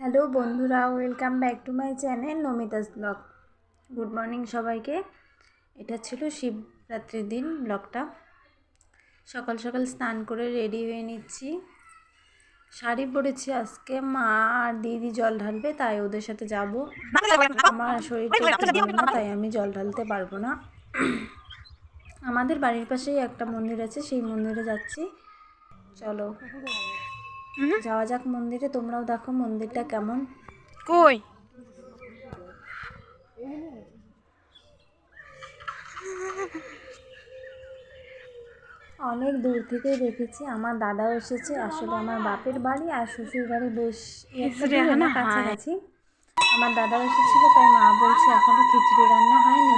Hello বন্ধুরা, welcome back to my channel Namita's blog. Good morning সবাইকে। এটা ছিল শিবরাত্রির দিন ব্লগটা। সকাল সকাল স্নান করে রেডি হয়ে নিচ্ছি। শাড়ি পরেছি আজকে, মা আর দিদি জল ঢালবে, তাই ওদের সাথে যাব। আমার শরীরটা তাই আমি জল ঢালতে পারব না। আমাদের বাড়ির পাশেই একটা মন্দির আছে, সেই মন্দিরে যাচ্ছি। চলো। যাওয়া যাক মন্দিরে তোমরাও দেখো মন্দিরটা কেমন। কই? অনেক দূর থেকে দেখেছি আমার দাদাও এসেছে আসলে আমার বাপের বাড়ি আর শ্বশুর বাড়ি বেশ কাছাকাছি আমার দাদাও এসেছিল তাই মা বলছে এখনও খিচুড়ি রান্না হয়নি?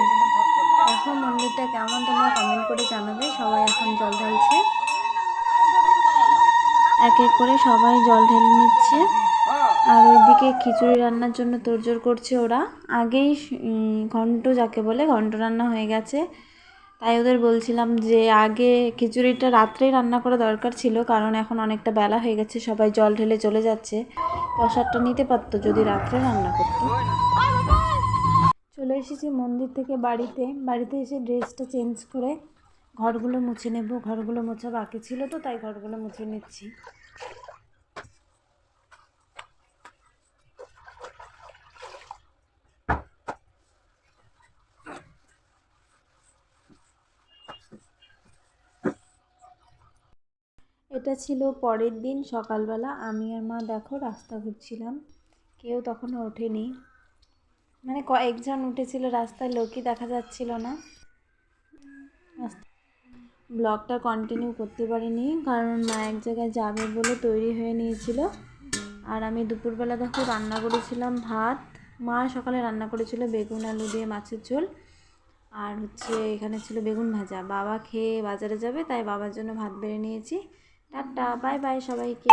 এখন মন্দিরটা কেমন তোমরা কমেন্ট করে জানাবে সবাই এখন জল ঢালছে। এক এক করে সবাই জল ঢেলে নিচ্ছে। আর ওইদিকে খিচুড়ি রান্নার জন্য তোড়জোড় করছে ওরা। আগেই ঘন্ট যাকে বলে, ঘন্ট রান্না হয়ে গেছে। তাই ওদের বলছিলাম যে আগে খিচুড়িটা রাত্রেই রান্না করা দরকার ছিল, কারণ এখন অনেকটা বেলা হয়ে গেছে, সবাই জল ঢেলে চলে যাচ্ছে। প্রসাদটা নিতে পারতো যদি রাত্রে রান্না করতো। চলে এসেছি মন্দির থেকে বাড়িতে। বাড়িতে এসে ড্রেসটা চেঞ্জ করে ঘরগুলো মুছে নেব, ঘরগুলো মোছা বাকি ছিল তো, তাই ঘরগুলো মুছে নিচ্ছি। এটা ছিল পরের দিন সকালবেলা। আমি আর মা দেখো রাস্তা ঘুরছিলাম। কেউ তখনও ওঠেনি। মানে কয়েকজন উঠেছিল রাস্তায়, লোকই দেখা যাচ্ছিল না। ব্লগটা কন্টিনিউ করতে পারিনি, কারণ মা এক জায়গায় যাবে বলে তৈরি হয়ে নিয়েছিল। আর আমি দুপুরবেলা দেখো রান্না করেছিলাম ভাত। মা সকালে রান্না করেছিল বেগুন, আলু দিয়ে মাছের ঝোল। আর হচ্ছে এখানে ছিল বেগুন ভাজা। বাবা খেয়ে বাজারে যাবে, তাই বাবার জন্য ভাত বেড়ে নিয়েছি। টাটা বাই বাই সবাইকে।